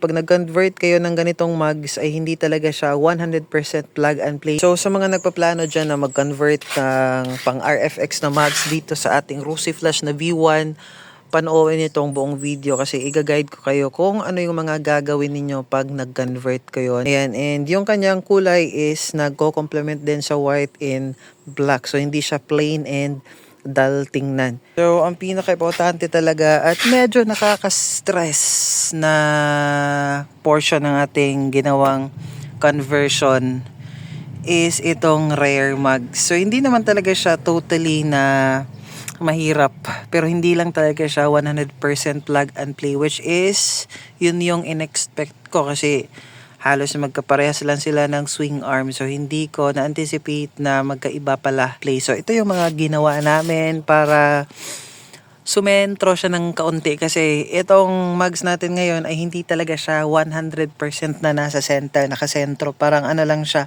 Pag nag-convert kayo ng ganitong mugs ay hindi talaga siya 100% plug and play. So sa mga nagpaplano dyan na mag-convert ng pang RFX na mugs dito sa ating Rusi Flash na V1, panoorin itong buong video kasi i-guide ko kayo kung ano yung mga gagawin ninyo pag nag-convert kayo. Ayan, and yung kanyang kulay is nagko-complement din sa white and black. So hindi siya plain and dull tingnan. So, ang pinaka-importante talaga at medyo nakaka-stress na portion ng ating ginawang conversion is itong rare mug. So, hindi naman talaga siya totally na mahirap. Pero hindi lang talaga siya 100% plug and play which is yun yung in-expect ko kasi halos magkaparehas lang sila ng swing arm. So, hindi ko na-anticipate na magkaiba pala play. So, ito yung mga ginawa namin para sumentro siya ng kaunti kasi itong mugs natin ngayon ay hindi talaga siya 100% na nasa center, nakasentro. Parang ano lang siya,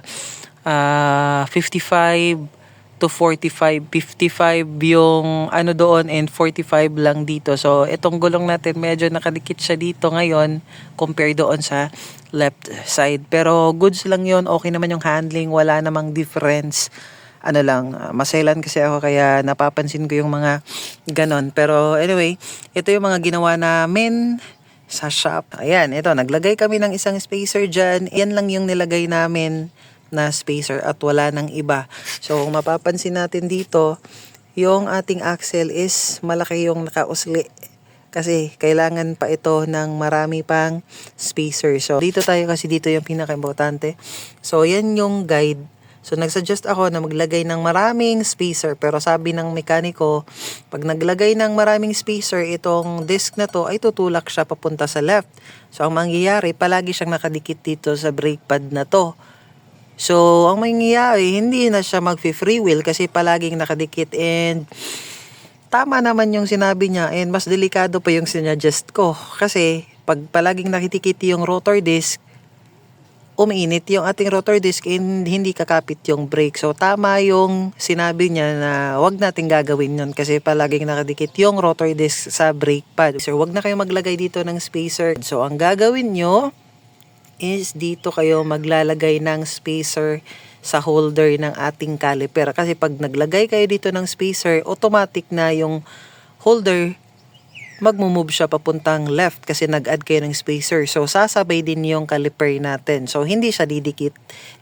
ah 55 to 45, 55 yung ano doon and 45 lang dito. So, itong gulong natin medyo nakadikit siya dito ngayon compare doon sa left side. Pero goods lang yon okay naman yung handling, wala namang difference. Ano lang, uh, masailan kasi ako kaya napapansin ko yung mga ganon. Pero anyway, ito yung mga ginawa namin sa shop. Ayan, ito, naglagay kami ng isang spacer dyan. Yan lang yung nilagay namin na spacer at wala nang iba. So, kung mapapansin natin dito, yung ating axle is malaki yung nakausli. Kasi kailangan pa ito ng marami pang spacer. So, dito tayo kasi dito yung pinaka-importante. So, yan yung guide. So, nagsuggest ako na maglagay ng maraming spacer. Pero sabi ng mekaniko, pag naglagay ng maraming spacer, itong disc na to ay tutulak siya papunta sa left. So, ang mangyayari, palagi siyang nakadikit dito sa brake pad na to. So, ang mangyayari, hindi na siya mag-free wheel kasi palaging nakadikit and tama naman yung sinabi niya and mas delikado pa yung sinuggest ko kasi pag palaging nakitikit yung rotor disc, umiinit yung ating rotor disc and hindi kakapit yung brake. So, tama yung sinabi niya na wag nating gagawin yun kasi palaging nakadikit yung rotor disc sa brake pad. So, wag na kayo maglagay dito ng spacer. So, ang gagawin nyo, is dito kayo maglalagay ng spacer sa holder ng ating caliper. Kasi pag naglagay kayo dito ng spacer, automatic na yung holder magmumove siya papuntang left kasi nag-add kayo ng spacer. So, sasabay din yung caliper natin. So, hindi siya didikit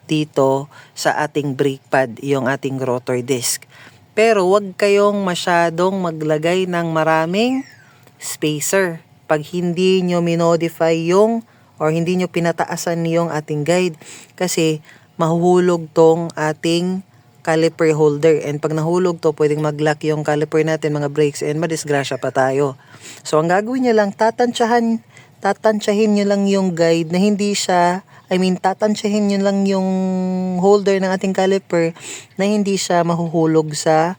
dito sa ating brake pad, yung ating rotor disc. Pero, wag kayong masyadong maglagay ng maraming spacer. Pag hindi nyo minodify yung or hindi nyo pinataasan yung ating guide kasi mahuhulog tong ating caliper holder. And pag nahulog to pwedeng mag-lock yung caliper natin mga brakes and madisgrasya pa tayo. So ang gagawin nyo lang tatansyahan tatansyahin nyo lang yung guide na hindi siya I mean tatansyahin nyo lang yung holder ng ating caliper na hindi siya mahuhulog sa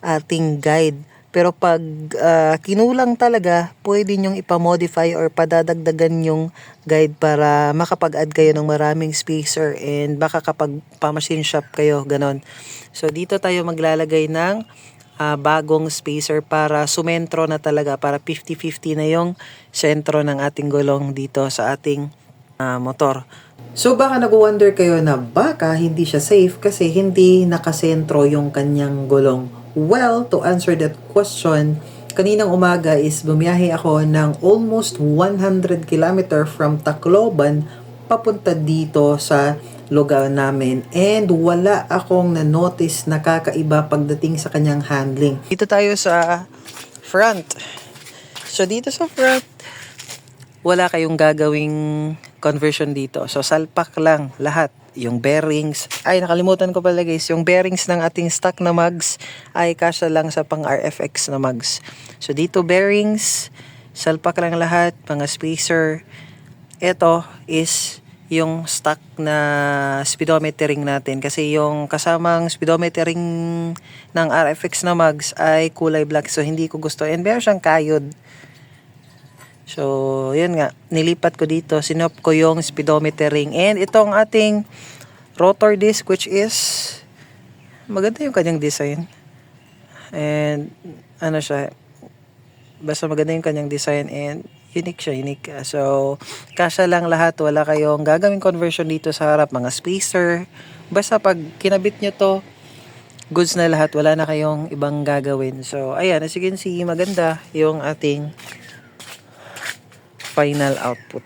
ating guide pero pag uh, kinulang talaga, pwede nyong ipamodify or padadagdagan yung guide para makapag-add kayo ng maraming spacer and baka kapag pa-machine shop kayo, ganon. So dito tayo maglalagay ng uh, bagong spacer para sumentro na talaga, para 50-50 na yung sentro ng ating gulong dito sa ating uh, motor. So baka nag-wonder kayo na baka hindi siya safe kasi hindi nakasentro yung kanyang gulong Well, to answer that question, kaninang umaga is bumiyahe ako ng almost 100 km from Tacloban papunta dito sa lugar namin and wala akong na-notice na kakaiba pagdating sa kanyang handling. Dito tayo sa front. So dito sa front, wala kayong gagawing conversion dito. So salpak lang lahat yung bearings. Ay, nakalimutan ko pala guys, yung bearings ng ating stock na mugs ay kasya lang sa pang RFX na mugs. So dito bearings, salpak lang lahat, mga spacer. Ito is yung stock na speedometer ring natin kasi yung kasamang speedometer ring ng RFX na mugs ay kulay black so hindi ko gusto and meron siyang kayod So, yun nga, nilipat ko dito, sinop ko yung speedometer ring. And itong ating rotor disc which is maganda yung kanyang design. And ano siya, basta maganda yung kanyang design and Unique siya, unique. So, kasya lang lahat. Wala kayong gagawing conversion dito sa harap. Mga spacer. Basta pag kinabit nyo to, goods na lahat. Wala na kayong ibang gagawin. So, ayan. As you can see, maganda yung ating final output.